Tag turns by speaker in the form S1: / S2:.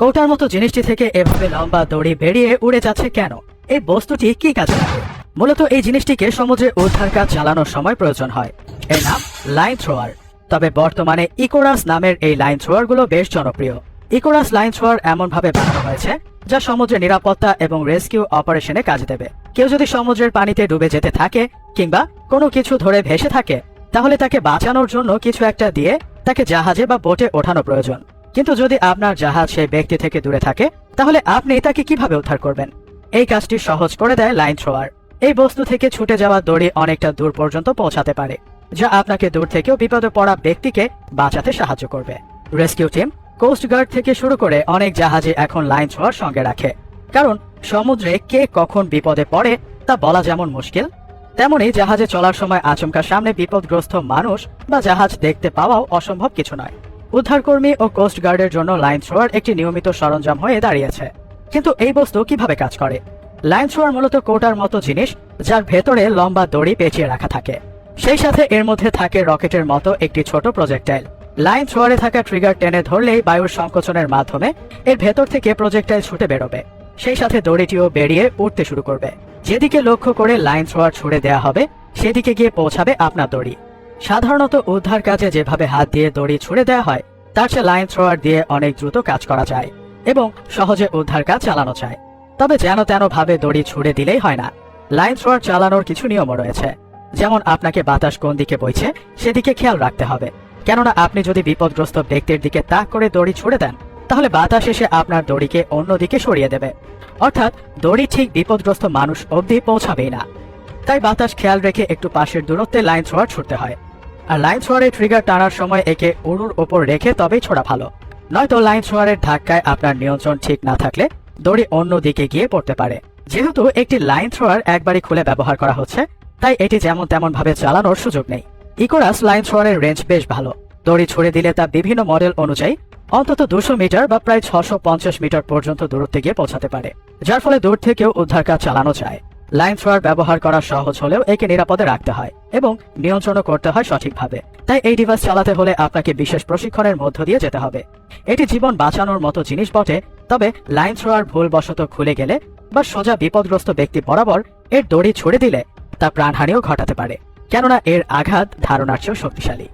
S1: কৌটার মতো জিনিসটি থেকে এভাবে লম্বা দড়ি বেরিয়ে উড়ে যাচ্ছে কেন? এই বস্তুটি কি কাজে লাগে? মূলত এই জিনিসটিকে সমুদ্রে উদ্ধার কাজ চালানোর সময় প্রয়োজন হয়। এর নাম লাইন থ্রোয়ার। তবে বর্তমানে ইকোরাস নামের এই লাইন থ্রোয়ারগুলো বেশ জনপ্রিয়। ইকোরাস লাইন থ্রোয়ার এমন ভাবে বানানো হয়েছে, যা সমুদ্রের নিরাপত্তা এবং রেস্কিউ অপারেশনে কাজে দেবে। কেউ যদি সমুদ্রের পানিতে ডুবে যেতে থাকে, কিংবা কোনো কিছু ধরে ভেসে থাকে, তাহলে তাকে বাঁচানোর জন্য কিছু একটা দিয়ে তাকে জাহাজে বা বোটে ওঠানো প্রয়োজন। কিন্তু যদি আপনার জাহাজ সেই ব্যক্তি থেকে দূরে থাকে, তাহলে আপনি তাকে কীভাবে উদ্ধার করবেন? এই কাজটি সহজ করে দেয় লাইন থ্রোয়ার। এই বস্তু থেকে ছুটে যাওয়া দড়ি অনেকটা দূর পর্যন্ত পৌঁছাতে পারে, যা আপনাকে দূর থেকেও বিপদে পড়া ব্যক্তিকে বাঁচাতে সাহায্য করবে। রেস্কিউ টিম, কোস্ট গার্ড থেকে শুরু করে অনেক জাহাজে এখন লাইন ছোঁয়ার সঙ্গে রাখে। কারণ সমুদ্রে কে কখন বিপদে পড়ে, তা বলা যেমন মুশকিল তেমনই জাহাজে চলার সময় আচমকা সামনে বিপদগ্রস্ত মানুষ বা জাহাজ দেখতে পাওয়াও অসম্ভব কিছু নয়। উদ্ধারকর্মী ও কোস্ট গার্ডের জন্য লাইন থ্রোয়ার একটি নিয়মিত সরঞ্জাম হয়ে দাঁড়িয়েছে। কিন্তু এই বস্তু কীভাবে কাজ করে? লাইন থ্রোয়ার মূলত কোটার মতো জিনিস যার ভেতরে লম্বা দড়ি পেঁচিয়ে রাখা থাকে। সেই সাথে এর মধ্যে থাকে রকেটের মতো একটি ছোট প্রজেক্টাইল লাইন থ্রোয়ারে থাকা ট্রিগার টেনে ধরলেই বায়ুর সংকোচনের মাধ্যমে এর ভেতর থেকে প্রজেক্টাইল ছুটে বেরোবে। সেই সাথে দড়িটিও বেরিয়ে উঠতে শুরু করবে। যেদিকে লক্ষ্য করে লাইন থ্রোয়ার ছুড়ে দেওয়া হবে, সেদিকে গিয়ে পৌঁছাবে আপনার দড়ি। সাধারণত উদ্ধার কাজে যেভাবে হাত দিয়ে দড়ি ছুড়ে দেওয়া হয়, তার চেয়ে লাইন থ্রোয়ার দিয়ে অনেক দ্রুত কাজ করা যায় এবং সহজে উদ্ধার কাজ চালানো যায়। তবে যেন তেন ভাবে দড়ি ছুড়ে দিলেই হয় না। লাইন থ্রোয়ার চালানোর কিছু নিয়মও রয়েছে। যেমন আপনাকে বাতাস কোন দিকে বইছে, সেদিকে খেয়াল রাখতে হবে। কেননা আপনি যদি বিপদগ্রস্ত ব্যক্তির দিকে তাক করে দড়ি ছুড়ে দেন, তাহলে বাতাস এসে আপনার দড়িকে অন্যদিকে সরিয়ে দেবে। অর্থাৎ দড়ি ঠিক বিপদগ্রস্ত মানুষ অবধি পৌঁছাবেই না। তাই বাতাস খেয়াল রেখে একটু পাশের দূরত্বে লাইন থ্রোয়ার ছুটতে হয়। আর লাইন থ্রোয়ারের ট্রিগার টানার সময় একে উড়ুর ওপর রেখে তবেই ছোড়া ভালো। নয়তো লাইন থ্রোয়ারের ধাক্কায় আপনার নিয়ন্ত্রণ ঠিক না থাকলে দড়ি অন্য দিকে গিয়ে পড়তে পারে। যেহেতু একটি লাইন থ্রোয়ার একবারই খুলে ব্যবহার করা হচ্ছে, তাই এটি যেমন তেমন ভাবে চালানোর সুযোগ নেই। ইকোরাস লাইন থ্রোয়ারের রেঞ্জ বেশ ভালো। দড়ি ছুড়ে দিলে তা বিভিন্ন মডেল অনুযায়ী অন্তত দুশো মিটার বা প্রায় ছশো মিটার পর্যন্ত দূরত্বে গিয়ে পৌঁছাতে পারে, যার ফলে দূর থেকেও উদ্ধার কাজ চালানো যায়। লাইন থ্রোয়ার ব্যবহার করা সহজ হলেও একে নিরাপদে রাখতে হয় এবং নিয়ন্ত্রণও করতে হয় সঠিকভাবে। তাই এই ডিভাইস চালাতে হলে আপনাকে বিশেষ প্রশিক্ষণের মধ্য দিয়ে যেতে হবে। এটি জীবন বাঁচানোর মতো জিনিস বটে, তবে লাইন থ্রোয়ার ভুলবশত খুলে গেলে বা সোজা বিপদগ্রস্ত ব্যক্তি বরাবর এর দড়ি ছুড়ে দিলে তা প্রাণহানিও ঘটাতে পারে। কেননা এর আঘাত ধারণার চেয়েও শক্তিশালী।